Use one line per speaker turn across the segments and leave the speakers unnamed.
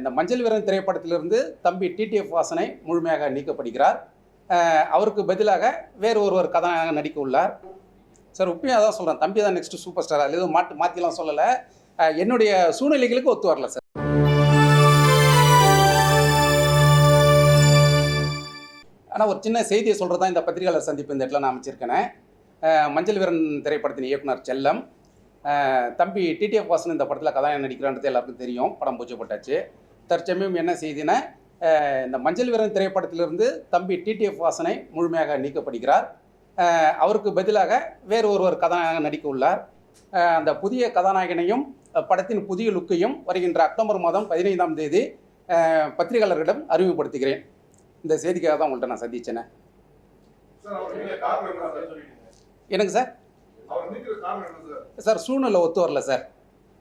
இந்த மஞ்சள் வீரன் திரைப்படத்திலிருந்து தம்பி டிடிஎஃப் வாசனை முழுமையாக நீக்கப்படுகிறார். அவருக்கு பதிலாக வேறு ஒருவர் கதாநாயகன் நடிக்க உள்ளார். சார் உப்பையும் தான் சொல்கிறேன் தம்பி தான் நெக்ஸ்ட் சூப்பர் ஸ்டார் அது எதுவும் மாற்றி மாற்றிலாம் சொல்லலை. என்னுடைய சூழ்நிலைகளுக்கு ஒத்து வரல சார். ஆனால் ஒரு சின்ன செய்தியை சொல்கிறது தான் இந்த பத்திரிகையாளர் சந்திப்பு இந்த இடத்துல நான் அமைச்சிருக்கேன். மஞ்சள் வீரன் திரைப்படத்தின் இயக்குனர் செல்லம். தம்பி டிடிஎஃப் வாசன் இந்த படத்தில் கதாநாயகன் நடிக்கிறான்றது எல்லாருக்கும் தெரியும். படம் பூஜை போட்டாச்சு தற்சமயம் என்ன செய்தினா இந்த மஞ்சள் வீரன் திரைப்படத்திலிருந்து தம்பி டிடிஎஃப் வாசனை முழுமையாக நீக்கப்படுகிறார். அவருக்கு பதிலாக வேறு ஒருவர் கதாநாயகன் நடிக்க உள்ளார். அந்த புதிய கதாநாயகனையும் படத்தின் புதிய லுக்கையும் வருகின்ற அக்டோபர் மாதம் பதினைந்தாம் தேதி பத்திரிகையாளர்களிடம் அறிமுகப்படுத்துகிறேன். இந்த செய்திக்காக தான் உங்கள்கிட்ட நான் சந்திச்சேனே. எனக்கு சார்?
சார்?
சூழ்நிலை ஒத்து வரல சார்.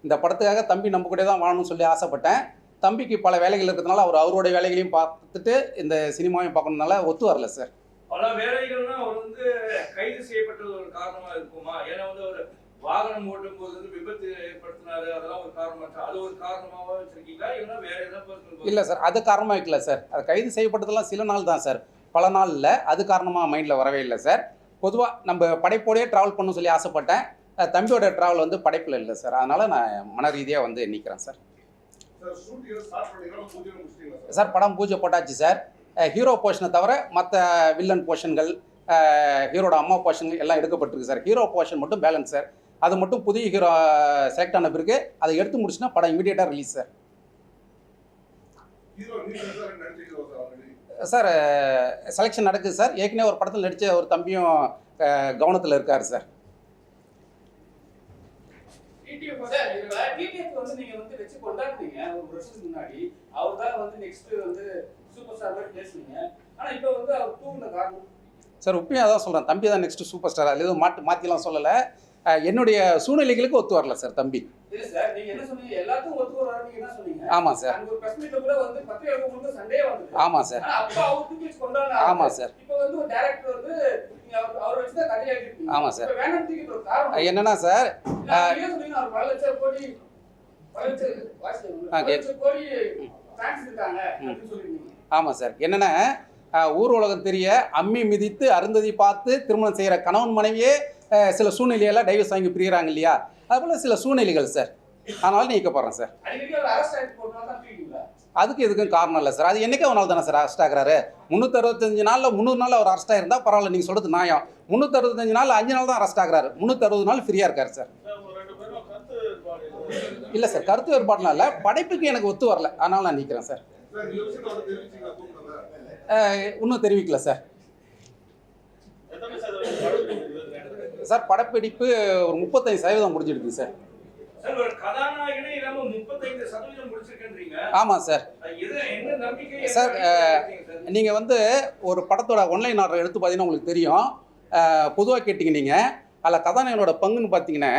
இந்த படத்துக்காக தம்பி நம்ம கூட தான் வாழணும்னு சொல்லி ஆசைப்பட்டேன். தம்பிக்கு பல வேலைகள் இருக்கிறதுனால அவர் அவருடைய வேலைகளையும் பார்த்துட்டு இந்த சினிமாவையும் பார்க்கணுனால ஒத்து வரல சார்.
பல வேலைகள்னா அவர் வந்து கைது செய்யப்பட்டது ஒரு காரணமா இருக்குமா? ஏன்னா வந்து அவர் வாகனம் ஓட்டும் போது வந்து விபத்து ஏற்படுத்தினாரு அதெல்லாம் ஒரு காரணமா இருக்கா? அது ஒரு காரணமாவா வச்சிருக்கீங்களா? இல்லைன்னா வேற ஏதாவது
இல்லை சார். அது காரணமாக வைக்கல சார். அது கைது செய்யப்பட்டதெல்லாம் சில நாள் தான் சார். பல நாள் இல்லை. அது காரணமாக மைண்டில் வரவே இல்லை சார். பொதுவாக நம்ம படைப்போடயே ட்ராவல் பண்ணணும்னு சொல்லி ஆசைப்பட்டேன். தம்பியோட ட்ராவல் வந்து படைப்பில் இல்லை சார். அதனால் நான் மன ரீதியாக வந்து நிற்கிறேன் சார்.
சார்
படம் பூஜை போட்டாச்சு சார். ஹீரோ போர்ஷனை தவிர மற்ற வில்லன் போர்ஷன்கள் ஹீரோட அம்மா போர்ஷன் எல்லாம் எடுக்கப்பட்டிருக்கு சார். ஹீரோ போர்ஷன் மட்டும் பேலன்ஸ் சார். அது மட்டும் புதிய ஹீரோ செலக்ட் ஆன பிறகு அதை எடுத்து முடிச்சுன்னா படம் இமீடியட்டாக ரிலீஸ் சார்.
சார்
செலெக்ஷன் நடக்குது சார். ஏற்கனவே ஒரு படத்தில் நடித்த ஒரு தம்பியும் கவனத்தில் இருக்கார் சார்.
வந்து நீங்க வந்து வச்சு கொண்டாடுனீங்க ஒரு வருஷத்துக்கு முன்னாடி. அவர் தான் வந்து நெக்ஸ்ட் வந்து சூப்பர் ஸ்டார் மாதிரி பேசுனீங்க. ஆனா இப்ப வந்து அவர் தூங்குன காரணம்?
சார் உண்மையாக தான் சொல்கிறேன் தம்பி தான் நெக்ஸ்ட் சூப்பர் ஸ்டார் அது எதுவும் மாற்றி மாற்றிலாம் சொல்லலை. என்னுடைய சூழ்நிலைகளுக்கு ஒத்து வரல சார் தம்பி
இல்ல சார்
ஆமாம் சார் ஆமாம் சார்
ஆனா அப்ப அவர் தூக்கி வச்சு கொண்டாடுனாரு.
ஆமா சார். ஆமா என்னன்னா சார்
இல்ல, நீங்க சொன்னீங்க? அவர் பல லட்சம் கோடி பல லட்சம் வாசி
ஆ,
பல
கேட்டு.
லட்சம் கோடி ஃபேன்ஸ் இருக்காங்க அப்படின்னு சொல்லிருந்தீங்க
ஆமாம் சார் என்னென்னா ஊர் உலகம் தெரிய அம்மி மிதித்து அருந்ததி பார்த்து திருமணம் செய்கிற கணவன் மனைவியே சில சூழ்நிலையெல்லாம் டைவர்ஸ் வாங்கி பிரிகிறாங்க இல்லையா? அதுபோல் சில சூழ்நிலைகள் சார் அதனால நீக்கப்படுறேன் சார்
அடிக்கடி அவர் அரெஸ்ட் ஆயிட்டு போறதுனால தான் தூக்கிங்களா
அதுக்கு எதுக்கும் காரணம் இல்லை சார் அது என்னைக்கே ஒரு நாள் தானே சார் அரெஸ்ட் ஆகிறாரு? முந்நூற்றறுபத்தஞ்சு நாளில் முந்நூறு நாள் அவர் அரெஸ்ட் ஆயிருந்தா பரவாயில்ல நீங்கள் சொல்கிறது நியாயம். முந்நூற்றறுபத்தஞ்சு நாள் அஞ்சு நாள் தான் அரெஸ்ட் ஆகிறாரு. முந்நூற்றறுபது நாள் ஃப்ரீயாக இருக்கார் சார் இல்லை சார் கருத்து வேறுபாடுலாம் இல்லை. படைப்புக்கு எனக்கு ஒத்து வரல. அதனால நான் நிற்கிறேன் சார் இன்னும் தெரிவிக்கல சார் சார் படப்பிடிப்பு ஒரு முப்பத்தஞ்சு சதவீதம் முடிஞ்சிடுது சார். ஆமாம் சார். சார்? நீங்கள் வந்து ஒரு படத்தோட ஒன்லைன் ஆர்டர் எடுத்து பார்த்தீங்கன்னா உங்களுக்கு தெரியும். பொதுவாக கேட்டிங்க நீங்கள் அதில் கதாநாயகனோட பங்குன்னு பார்த்தீங்கன்னா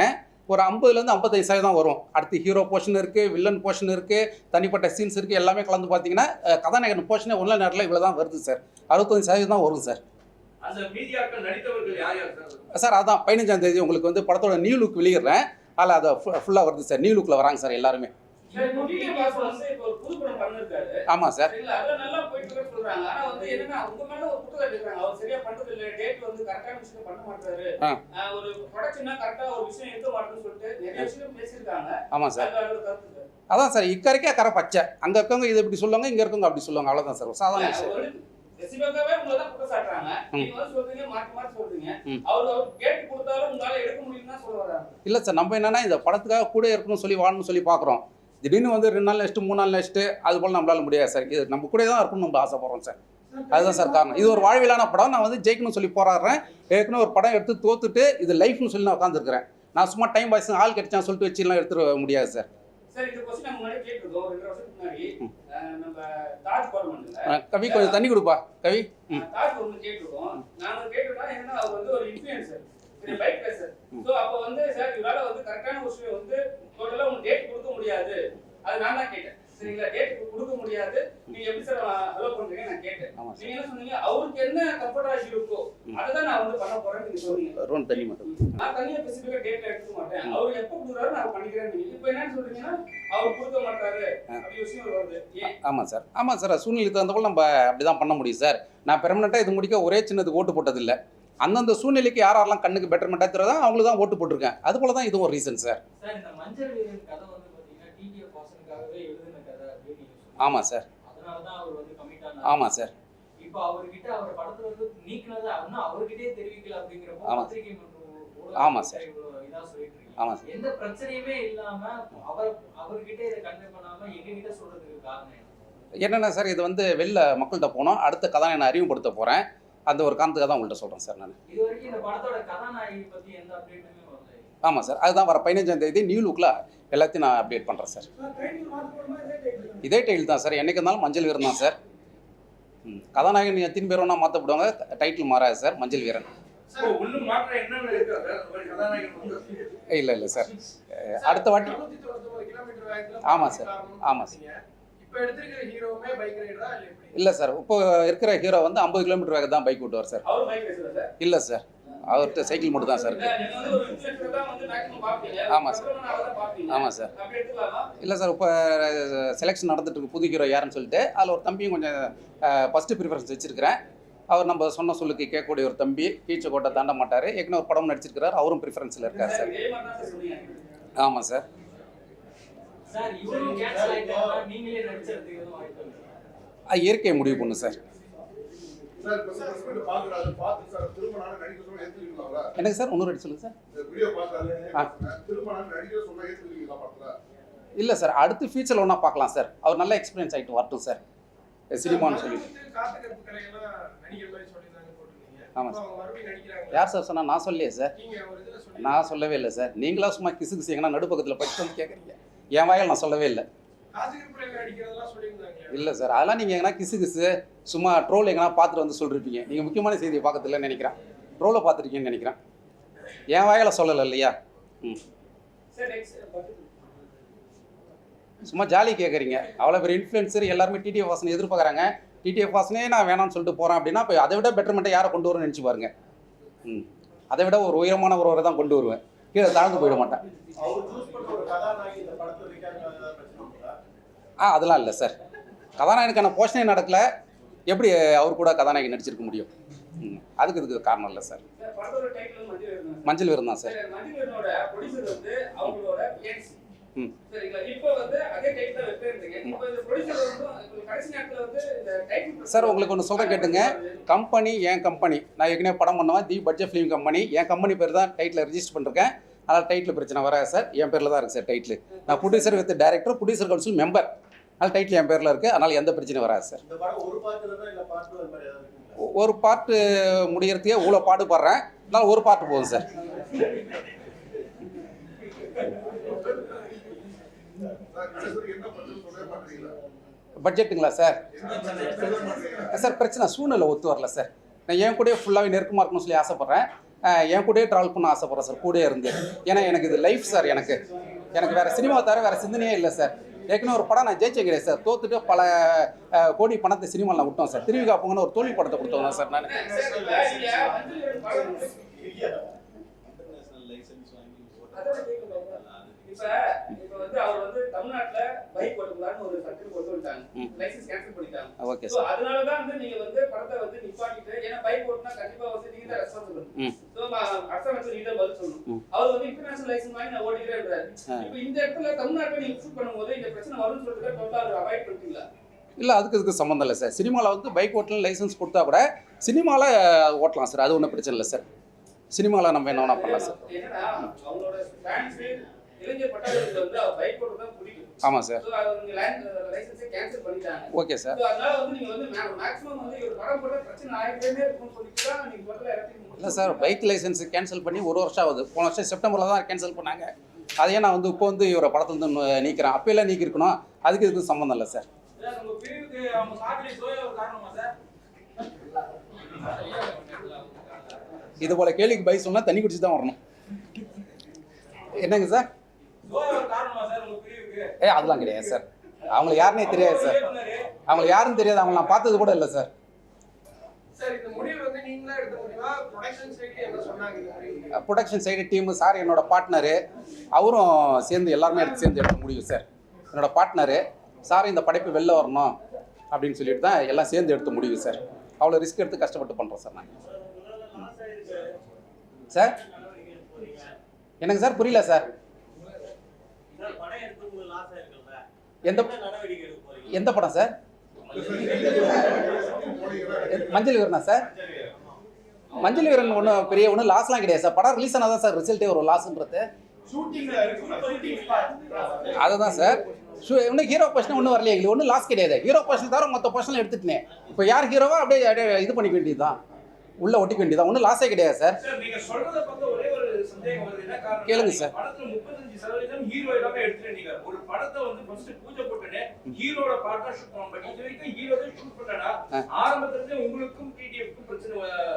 ஒரு ஐம்பதுலேருந்து ஐம்பத்தஞ்சு சதவீதம் வரும். அடுத்து ஹீரோ போர்ஷன் இருக்குது வில்லன் போர்ஷன் இருக்குது தனிப்பட்ட சீன்ஸ் இருக்குது எல்லாமே கலந்து பார்த்தீங்கன்னா கதாநாயகன் போர்ஷனே ஒன்லைன் ஆர்டரில் இவ்வளோ தான் வருது சார். அறுபத்தஞ்சு சதவீதம் தான் வரும் சார்.
சார்?
அதான் பதினஞ்சாம் தேதி உங்களுக்கு வந்து படத்தோட நியூ லுக் வெளியிடுறேன். அதில் அதை ஃபுல்லாக வருது சார். நியூ லுக்கில் வராங்க சார் எல்லாருமே. ஆமாம் சார். ஆமாம் சார். அதான் சார் இக்கரைக்கே கரை பச்சை. அங்கே இருக்கவங்க இது இப்படி சொல்லுவாங்க இங்கே இருக்கவங்க அப்படி சொல்லுவாங்க. அவ்வளோதான் சார். சாதாரண விஷயம்.
Specific-ஆவே உங்களை தான் குற்றம் சாட்டுறாங்க. நீங்க வந்து சொல்றீங்க மாற்றி மாற்றி சொல்றீங்க.
ம்.
அவர் அவர் கேட்டு கொடுத்தாலும் உங்களால எடுக்க முடியும்னு தான் சொல்ல வர்றாங்க
இல்லை சார் நம்ம என்னன்னா இந்த படத்துக்காக கூட இருக்கணும்னு சொல்லி வாழணும்னு சொல்லி பார்க்குறோம் திடீர்னு வந்து ரெண்டு நாள் நெக்ஸ்ட்டு மூணு நாள் நெக்ஸ்ட்டு அது போல் நம்மளால முடியாது சார். இது நம்ம கூட தான் இருக்கணும்னு நம்ம ஆசைப்படுறோம் சார். அதுதான் சார் காரணம். இது ஒரு வாழ்வியலான படம். நான் வந்து ஜெயிக்கணும்னு சொல்லி போராடுறேன். ஏற்கனவே ஒரு படம் எடுத்து தோத்துட்டு இது லைஃப்னு சொல்லி நான் உட்காந்துருக்கிறேன் நான் சும்மா டைம் பாய்ஸ் ஆள் கிடைச்சான்னு சொல்லிட்டு வச்சுலாம் எடுத்துட முடியாது சார். கவி கொஞ்சம் தண்ணி கொடுப்பா. கவி
தாஜ் ஒன்று கேட்டிருக்கோம். நாங்க கேட்டோம்னா என்னன்னா அவர் வந்து ஒரு இன்ஃபுளுசர் பெரிய பைக் ரேசர் ஸோ அப்போ வந்து சார் இவரால வந்து கரெக்டான விஷயம் வந்து டோட்டலாக உங்களுக்கு டேட் கொடுக்க முடியாது. அது நான் தான் கேட்டேன். சரிங்களா டேட் கொடுக்க முடியாது. நீங்க எப்படி சார் அலோவ் பண்றீங்க நான் கேட்டேன்.
ஆமாம் சார்
நீங்க என்ன சொன்னீங்க அவருக்கு என்ன கம்ஃபர்டா இருக்கோ அதை நான் வந்து பண்ண போறேன்னு நீங்க சொன்னீங்க.
ரோன் தண்ணி மட்டும்.
நான் தனியா ஸ்பெசிஃபிக்கா டேட்ல எடுக்க மாட்டேன். அவர் எப்ப கொடுக்குறாரு நான் பண்ணிக்கிறேன் நீங்க இப்போ என்னன்னு சொல்றீங்கன்னா அவர் கொடுக்க மாட்டாரு அப்படி விஷயம் வருது.
ஆமாம் சார் ஆமாம் சார் சூழ்நிலை தகுந்த போல் நம்ம அப்படி தான் பண்ண முடியும் சார் நான் பெர்மனெண்ட்டாக இது முடிக்க ஒரே சின்னது ஓட்டு போட்டதில்லை. அந்தந்த சூழ்நிலைக்கு யார் யாரெல்லாம் கண்ணுக்கு பெட்டர்மெண்ட்டாக தெரியுதோ அவங்களுக்கு தான் ஓட்டு போட்டிருக்கேன். அது போல தான் இதுவும் ஒரு ரீசன் சார்
சார் இந்த மஞ்சள் கதை வந்து
ஆமா.
பத்திரிகை மற்றும் ஊடக
ஆமா சார்.
இவ்வளவு இதா சொல்லிட்டு இருக்கீங்க.
ஆமாம் சார்.
எந்த பிரச்சனையுமே இல்லாம அவர் அவர்கிட்ட இதை கன்வே பண்ணாம எங்ககிட்ட சொல்றதுக்கு காரணம் என்ன?
என்னென்ன சார் இது வந்து வெளில மக்கள்கிட்ட போனோம். அடுத்த கதை நான் அறிமுகப்படுத்த போகிறேன் அந்த ஒரு காரணத்துக்காக தான் உங்கள்கிட்ட சொல்கிறேன் சார் நான்.
இது வரைக்கும் இந்த படத்தோட கதாநாயகி பத்தி எந்த அப்டேட்டுமே வரல
ஆமாம் சார். அதுதான் வர பதினஞ்சாம் தேதி நியூ லுக்கில் எல்லாத்தையும் நான் அப்டேட் பண்ணுறேன் சார். இதே டைட்டில் தான் சார். என்னைக்கு இருந்தாலும் மஞ்சள் வீரன் தான் சார். ம். கதாநாயகன் எத்தனை பேர் வேணால் மாற்றப்படுவாங்க டைட்டில் மாறாது சார். மஞ்சள் வீரன். இல்லை இல்லை சார். அடுத்த வாட்டி. ஆமாம் சார். ஆமாம் சார்.
இல்ல
சார். இப்போ இருக்கிற ஹீரோ வந்து ஐம்பது கிலோமீட்டர் வேக தான் பைக் ஓட்டுவார் சார்? இல்லை சார். அவர்கிட்ட சைக்கிள் மட்டும் தான் சார்
இல்ல,
இருக்கு.
நீங்க வந்து ஒரு இன்ஃபுளுசர் தான் வந்து மேக்ஸிமம் பாப்பீங்க
ஆமா சார். ஆமாம் சார். இல்லை சார் இப்போ செலெக்ஷன் நடந்துட்டு இருக்கு. புது ஹீரோ யாருன்னு சொல்லிட்டு அதில் ஒரு தம்பியும் கொஞ்சம் ஃபஸ்ட்டு ப்ரிஃபரன்ஸ் வச்சிருக்கிறேன். அவர் நம்ம சொன்ன சொல்லுக்கு கேட்கக்கூடிய ஒரு தம்பி கீச்சக்கோட்டை தாண்ட மாட்டார். ஏற்கனவே ஒரு படம் நடிச்சிருக்கிறார். அவரும் ப்ரிஃபரன்ஸில் இருக்கார் சார். ஆமாம் சார். இயற்கையை முடிவு பண்ணும் சார். எனக்கு சார் இன்னொரு வாட்டி சொல்லுங்கள் சார். இல்லை சார் அடுத்து ஃபியூச்சரில் ஒன்றா பார்க்கலாம் சார். அவர் நல்ல எக்ஸ்பீரியன்ஸ் ஆகிட்டு வரட்டும் சார். சினிமான்னு சொல்லி
மதுரை காத்துக்கருப்பு கலையெல்லாம் நடிகர் மாதிரி சொல்லியிருந்தாங்க போட்டிருந்தீங்க.
ஆமா
இப்ப அவங்க மறுபடியும் நடிக்கிறாங்க
யார் சார் சொன்னா நான் சொல்லலையே சார். நான் சொல்லவே இல்லை சார். நீங்களா சும்மா கிசு கிசு எங்கன்னா நடுப்பக்கத்தில் படிச்சு வந்து கேட்குறீங்க என் வாயால் நான் சொல்லவே இல்லை. இல்லை சார் அதெல்லாம் நீங்கள் எங்கன்னா கிசு கிசு சும்மா ட்ரோல் எங்கன்னா பார்த்துட்டு வந்து சொல்லிருப்பீங்க. நீங்கள் முக்கியமான செய்தியை பார்க்கறதில்லன்னு நினைக்கிறேன். ட்ரோலை பார்த்துருக்கீங்கன்னு நினைக்கிறேன். என் வாயால் சொல்லலை இல்லையா? ம். சும்மா ஜாலி கேட்குறீங்க அவ்வளோ பெரிய இன்ஃப்ளூயன்சர் எல்லாருமே டிடிஎஃப் வாசனை எதிர்பார்க்குறாங்க. டிடிஎஃப் வாசனே நான் வேணாம்னு சொல்லிட்டு போகிறேன் அப்படின்னா இப்போ அதை விட பெட்டர்மெண்ட்டை யாரை கொண்டு வரணும்னு நினச்சி பாருங்க. ம். அதை விட ஒரு உயரமான ஒருவரை தான் கொண்டு வருவேன். கீழே தாழ்ந்து போயிட மாட்டேன். ஆ அதெல்லாம் இல்லை சார் கதாநாயகனுக்கான போஷனே நடக்கலை. எப்படி அவர் கூட கதாநாயகி நடிச்சிருக்க முடியும்? அதுக்கு இதுக்கு காரணம் இல்லை சார்
மஞ்சள் விருது
தான் சார்
சார்
ம். சார், உங்களுக்கு ஒன்று சொல்ல கேட்டுங்க. கம்பெனி என் கம்பெனி நான் ஏற்கனவே படம் பண்ணுவேன் தி பட்ஜெட் ஃபிலிம் கம்பெனி என் கம்பெனி பேர் தான் டைட்டில் ரெஜிஸ்டர் பண்ணிருக்கேன். அதனால் டைட்டில் பிரச்சனை வராது சார் என் பேரில் தான் இருக்குது சார் டைட்டில் நான் producer with director producer council member அதனால் டைட்டில் என் பேரில் இருக்குது அதனால் எந்த பிரச்சனையும் வராது சார்.
ஒரு பாட்டு?
ஒ- ஒரு பாட்டு இவ்வளோ பாடுபடுறேன் அதனால் ஒரு பாட்டு போதும் சார். பட்ஜெட்டுங்களா சார்? சார் பிரச்சனை சூழ்நிலை ஒத்து வரல சார். நான் என் கூடயே ஃபுல்லாகவே நெருக்கமாக இருக்கணும்னு சொல்லி ஆசைப்பட்றேன். என் கூடயே ட்ராவல் பண்ண ஆசைப்பட்றேன் சார் கூடயே இருந்து. ஏன்னா எனக்கு இது லைஃப் சார் எனக்கு. எனக்கு வேறு சினிமா தவிர வேறு சிந்தனையே இல்லை சார். ஏற்கனவே ஒரு படம் நான் ஜெயிச்சேன் கிடையாது சார். தோத்துட்டு பல கோடி பணத்தை சினிமாவில் விட்டோம் சார். திருவிகா காப்புங்கன்னு ஒரு தோல்வி படத்தை கொடுத்தோம் சார் நான்.
சார்
இன்டர்நேஷனல் லைசென்ஸ் வாங்கி
இப்ப இப்ப வந்து அவர் வந்து தமிழ்நாட்டுல பைக் ஓட்டக்கூடாதுன்னு ஒரு சர்க்கிள் கொண்டு வந்துட்டாங்க.
ம்.
லைசன்ஸ் கேன்சல் பண்ணிட்டாங்க.
ஓகே
சோ
சார்
அதனால தான் வந்து நீங்க வந்து படத்தை வந்து நிப்பாட்டிட்டு ஏன்னா பைக் ஓட்டினா கண்டிப்பா வந்து நீங்க தான் ரெஸ்பான்சிபிள்
ம்.
சோ அரசாங்க வந்து நீங்க தான் பதில் சொல்லணும்.
ம்.
அவர் வந்து இன்டர்நேஷனல் லைசன்ஸ் வாங்கி நான் ஓடிக்கிறேன்றாரு
ஆ.
இப்போ இந்த இடத்துல தமிழ்நாட்டுல நீங்க ஷூட் பண்ணும்போது இந்த பிரச்சனை வரும்னு சொல்லிட்டு டோட்டலா அவர் அவாய்ட் பண்ணிட்டீங்களா?
இல்லை அதுக்கு இதுக்கு சம்மந்தம் இல்லை சார் சினிமாவில் வந்து பைக் ஓட்டலாம் லைசன்ஸ் கொடுத்தா கூட சினிமாவில் ஓட்டலாம் சார் அது ஒன்றும் பிரச்சனை இல்லை சார் சினிமாவில் நம்ம என்ன வேணா பண்ணலாம் சார்
வந்து
ஆமாம் சார்.
சோ அது நீங்க லைசன்ஸை கேன்சல் பண்ணிட்டாங்க.
Okay sir.
வந்து வந்து வந்து முதல்ல எல்லாத்தையும்
இல்லை சார் பைக் லைசன்ஸ் கேன்சல் பண்ணி ஒரு வருஷம் ஆகுது. போன வருஷம் செப்டம்பரில் தான் கேன்சல் பண்ணாங்க. அதையே நான் வந்து இப்போ வந்து இவரை படத்துலேருந்து நீக்கிறேன். அப்போல்லாம் நீக்கிருக்கணும் அதுக்கு இதுக்கு சம்மந்தம் இல்லை சார்.
Sir sir?
இது போல கேள்விக்கு பை சொன்னால் தண்ணி குடிச்சு தான் வரணும். என்னங்க சார்? ஏ அதெல்லாம் கிடையாது சார். அவங்கள யாருன்னே தெரியாது சார். அவங்கள யாருன்னு தெரியாது. அவங்க நான் பார்த்தது கூட இல்லை சார்.
சார் இந்த முடிவு வந்து நீங்களா எடுத்த முடிவா ப்ரொடக்ஷன் சைடு என்ன சொன்னாங்க? இந்த முடிவு
ப்ரொடக்ஷன் சைடு டீமு சார் என்னோட பார்ட்னரு அவரும் சேர்ந்து எல்லாருமே எடுத்து சேர்ந்து எடுக்க முடியும் சார். என்னோட பார்ட்னரு சார் இந்த படைப்பு வெளில வரணும் அப்படின்னு சொல்லிட்டு தான் எல்லாம் சேர்ந்து எடுத்த முடிவு சார். அவ்வளோ ரிஸ்க் எடுத்து கஷ்டப்பட்டு பண்ணுறோம் சார் நாங்கள் சார்? என்னங்க சார்? புரியல சார்
படம் எடுத்து உங்களுக்கு லாஸ் ஆயிருக்குல்ல
எந்த
என்ன நடவடிக்கை எடுக்க போறீங்க?
எந்த படம் சார்? மஞ்சள் வீரனா சார்? மஞ்சள் வீரன் ஒன்றும் பெரிய ஒன்றும் லாஸ்லாம் கிடையாது சார். படம் ரிலீஸ் ஆனால் தான் சார் ரிசல்ட்டே வரும் லாஸ்ன்றது அதுதான் சார். ஷூ இன்னும் ஹீரோ பொசிஷன் ஒன்றும் வரலையே எங்களுக்கு. ஒன்றும் லாஸ் கிடையாது. ஹீரோ பொசிஷன் தவிர மொத்த பொசிஷன் எடுத்துட்டேன். இப்போ யார் ஹீரோவோ அப்படியே அப்படியே இது பண்ணிக்க வேண்டியதுதான். உள்ள ஒட்டிக்க வேண்டியதுதான். ஒன்றும் லாஸே கிடையாது சார்.
நீங்க
கேளுங்க சார்.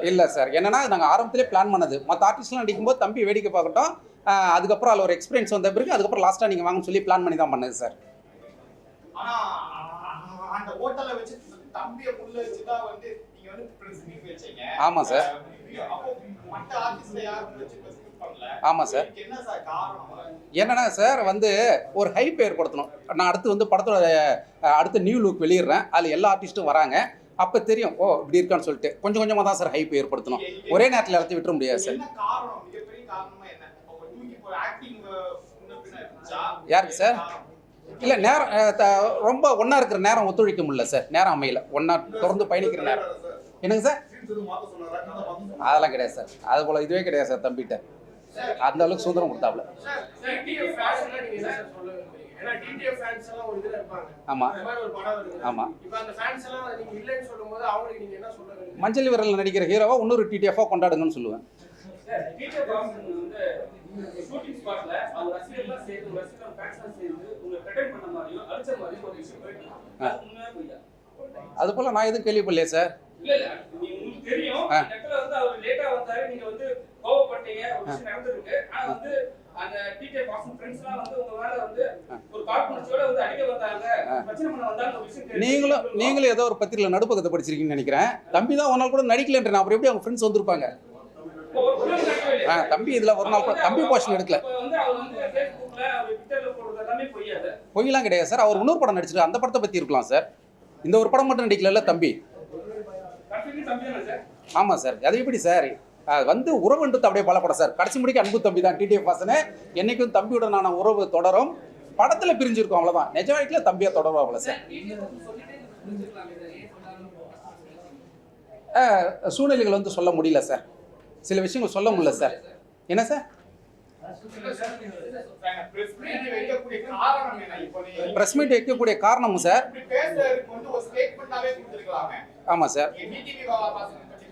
இல்லை சார். என்னன்னா நாங்கள் ஆரம்பத்திலே பிளான் பண்ணது. மற்ற ஆர்டிஸ்ட்லாம் நடிக்கும்போது தம்பி வேடிக்கை பார்க்கட்டும். அதுக்கப்புறம் அதில் ஒரு எக்ஸ்பீரியன்ஸ் வந்த பிறகு அதுக்கப்புறம் லாஸ்ட்டாக நீங்கள் வாங்கன்னு சொல்லி பிளான் பண்ணி தான் பண்ணது சார்.
ஆனா அந்த ஹோட்டல்ல வச்சு தம்பிய உள்ள வச்சுதான் வந்து நீங்க வந்து பிரஸ் மீட் வச்சீங்க.
ஆமாம் சார். ஆமாம் சார் என்னன்னா சார் வந்து ஒரு ஹைப் ஏற்படுத்தணும் நான் அடுத்து வந்து படத்தோட அடுத்த நியூ லுக் வெளியிடுறேன் அதில் எல்லா ஆர்டிஸ்ட்டும் வராங்க அப்போ தெரியும் ஓ இப்படி இருக்கான்னு சொல்லிட்டு கொஞ்சம் கொஞ்சமாக தான் சார் ஹைப் ஏற்படுத்தணும் ஒரே நேரத்தில் எல்லாத்தையும் விட்டுற முடியாது சார் யாருக்கு சார்? இல்லை நேரம் ரொம்ப ஒன்றா இருக்கிற நேரம் ஒத்துழைக்க முடியல சார் நேரம் அமையல ஒன்றா தொடர்ந்து பயணிக்கிற நேரம் என்னங்க சார்? அதெல்லாம் கிடையாது சார் அது போல் இதுவே கிடையாது சார் தம்பிகிட்ட அந்த அளவுக்கு சுதந்திரம்
டிடிஎஃப் டிடிஎஃப் விரும்புறீங்க
மஞ்சள் விரல் நடிக்கிற ஹீரோவை இன்னொரு டிடிஎஃபாக கொண்டாடுங்கன்னு சொல்லுவேன்.
அது
போல் நான் எதுவும் கேள்விப்படலையே சார்?
இல்ல இல்ல நீ உங்களுக்கு தெரியும்
ஆ.
இந்த இடத்துல வந்து அவர் லேட்டா வந்தாரு நீங்க வந்து கோவப்பட்டீங்க ஒரு விஷயம் நடந்திருக்கு. ஆனா வந்து அந்த டீச்சர் பாக்ஸ் ஃப்ரெண்ட்ஸ்லாம் வந்து உங்க மேல வந்து ஒரு காழ்ப்புணர்ச்சியோட வந்து அடிக்க வந்தாங்க. பிரச்சனை பண்ண வந்தாங்க ஒரு விஷயம் தெரிஞ்சு
நீங்களும் நீங்களும் ஏதோ ஒரு பத்திரிகையில் நடுப்பக்கத்தை படிச்சிருக்கீங்கன்னு நினைக்கிறேன். தம்பி தான் ஒரு நாள் கூட நடிக்கலன்ற அப்புறம் எப்படி அவங்க ஃப்ரெண்ட்ஸ் வந்திருப்பாங்க? ஆ தம்பி இதில் ஒரு நாள் கூட தம்பி போர்ஷன் எடுக்கல. பொய்யெல்லாம் கிடையாது சார். அவர் இன்னொரு படம் நடிச்சிருக்கு அந்த படத்தை பற்றி இருக்கலாம் சார். இந்த ஒரு படம் மட்டும் நடிக்கல தம்பி? ஆமாம் சார். அது எப்படி சார்? வந்து உறவுன்றது அப்படியே பலப்பட சார். கடைசி முடிக்க அன்பு தம்பி தான் டிடிஎஃப் வாசனை என்னைக்கும் தம்பியுடனான உறவு தொடரும். படத்தில் பிரிஞ்சிருக்கும் அவ்வளோதான் நிஜ வாழ்க்கையில் தம்பியாக தொடரும் அவ்வளோ சார். சூழ்நிலைகள் வந்து சொல்ல முடியல சார். சில விஷயங்கள் சொல்ல முடியல சார். என்ன சார்?
பிரஸ் மீட் வைக்கக்கூடிய
ப்ரெஸ் மீட் காரணமும் சார். ஆமாம் சார்.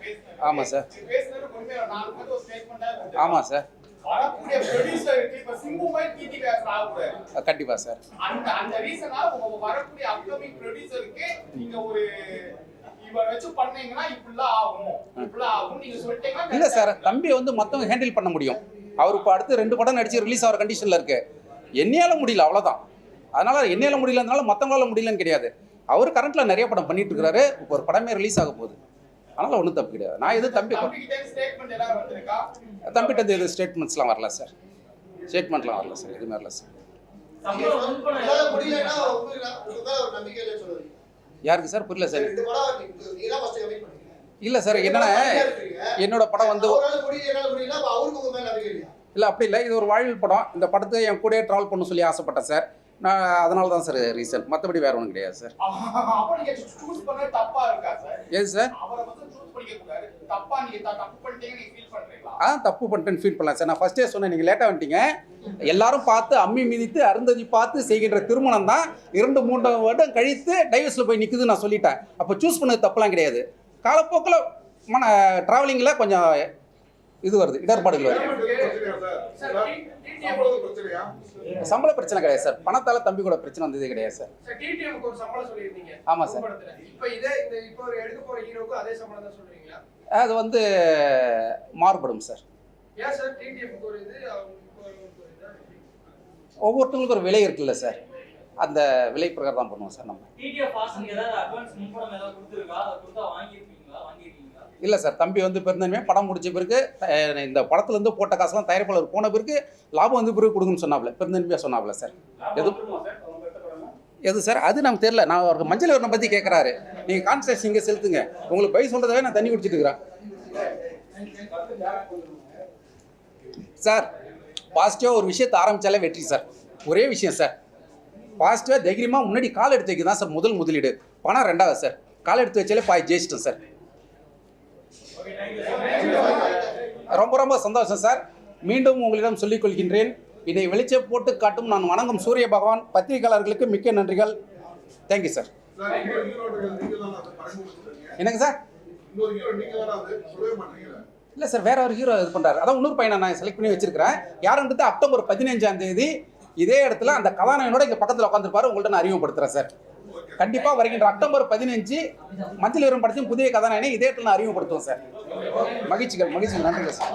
நீங்க டிடிவி வாசனை பத்தி பேசுனது
ஆமா சார். ஆமாம் சார் கண்டிப்பாக சார் இல்லை சார் தம்பியை வந்து மற்றவங்க ஹேண்டில் பண்ண முடியும். அவர் இப்போ அடுத்து ரெண்டு படம் நடிச்சு ரிலீஸ் ஆகிற கண்டிஷனில் இருக்கு. என்னையால முடியல அவ்வளோதான் அதனால என்னையால முடியலனால மற்றவங்களால முடியலன்னு கிடையாது. அவர் கரண்ட்ல நிறைய படம் பண்ணிட்டு இருக்காரு. இப்போ ஒரு படமே ரிலீஸ் ஆக போகுது. அதனால ஒன்றும் தப்பு கிடையாது. நான் எதுவும் தம்பி
தம்பி கிட்ட ஸ்டேட்மெண்ட் எல்லாம் வந்திருக்கா?
தம்பிகிட்ட எதுவும் ஸ்டேட்மெண்ட்ஸ்லாம் வரல சார் ஸ்டேட்மெண்ட்லாம் வரல சார் எதுவுமே வரல சார் யாருக்கு சார் புரியல சார் இல்லை சார் என்னன்னா என்னோட படம் வந்து இல்லை அப்படி இல்லை. இது ஒரு வாழ்வில் படம். இந்த படத்தை என் கூடயே ட்ராவல் பண்ண சொல்லி ஆசைப்பட்டேன் சார் நான் அதனால தான் சார் ரீசன் மற்றபடி வேற ஒன்றும் கிடையாது சார்
சார்
எது சார்
தப்பு
ஆ தப்பு பண்ணிட்டேன்னு ஃபீல் பண்ணலாம் சார் நான் ஃபர்ஸ்டே சொன்னேன் நீங்கள் லேட்டாக வந்துட்டீங்க. எல்லாரும் பார்த்து அம்மி மிதித்து அருந்ததி பார்த்து செய்கின்ற திருமணம் தான் இரண்டு மூன்று வருடம் கழித்து டைவர்ஸில் போய் நிற்குது நான் சொல்லிட்டேன். அப்போ சூஸ் பண்ணது தப்புலாம் கிடையாது. காலப்போக்கில் மன ட்ராவலிங்கில் கொஞ்சம் இது வருது இடர்பாடுகள் வருது. சம்பள பிரச்சனை கிடையாது சார். பணத்தால் தம்பி கூட பிரச்சனை வந்ததே கிடையாது சார். ஆமா சார்.
அதே
வந்து மாறுபடும் சார்? ஒவ்வொருத்தவங்களுக்கும் ஒரு விலை இருக்குல்ல சார். அந்த விலை பிரகாரம் தான் பண்ணுவோம் சார் நம்ம. இல்லை சார் தம்பி வந்து பெருந்தன்மையாக படம் முடிச்ச பிறகு இந்த படத்துலேருந்து போட்ட காசுலாம் தயாரிப்பாளர் போன பிறகு லாபம் வந்து பிறகு கொடுங்கன்னு சொன்னாப்ல பெருந்தன்மையாக சொன்னாப்ல சார். எது? எது சார்? அது நமக்கு தெரியல. நான் அவருக்கு மஞ்சள் விவரம் பற்றி கேட்குறாரு நீங்கள் கான்சன்ட்ரேஷன் இங்கே செலுத்துங்க. உங்களுக்கு பை சொல்கிறதாவே நான் தண்ணி குடிச்சிட்டு இருக்கிறேன். சார் பாசிட்டிவாக ஒரு விஷயத்தை ஆரம்பித்தாலே வெற்றி சார். ஒரே விஷயம் சார். பாசிட்டிவாக தைரியமாக முன்னாடி கால் எடுத்து வைக்க தான் சார் முதல் முதலீடு. பணம் ரெண்டாவது சார். கால் எடுத்து வச்சாலே பாய் ஜெயிச்சிட்டோம் சார். ரொம்ப ரொம்ப சந்தோஷம் சார். மீண்டும் உங்களிடம் சொல்லிக் கொள்கின்றேன். இதை வெளிச்ச போட்டு காட்டும் நான் வணங்கும் சூரிய பகவான். பத்திரிகையாளர்களுக்கு மிக்க நன்றிகள். தேங்க்யூ சார்
சார்
என்னங்க சார்? இல்லை சார் வேற ஒரு ஹீரோ இது பண்ணுறாரு அதான் இன்னொரு பையனை நான் செலக்ட் பண்ணி வச்சிருக்கிறேன். யாருன்றது அக்டோபர் பதினஞ்சாம் தேதி இதே இடத்துல அந்த கதாநாயகனோட இங்கே பக்கத்தில் உட்காந்துருப்பாரு உங்கள்ட்ட நான் அறிமுகப்படுத்துறேன் சார். கண்டிப்பாக வருகின்ற அக்டோபர் பதினஞ்சு மஞ்சள் வீரம் படத்தையும் புதிய கதாநாயகனை இதே இடத்துல நான் அறிமுகப்படுத்துவோம் சார். மகிழ்ச்சிகள் மகிழ்ச்சிகள். நன்றிகள் சார்.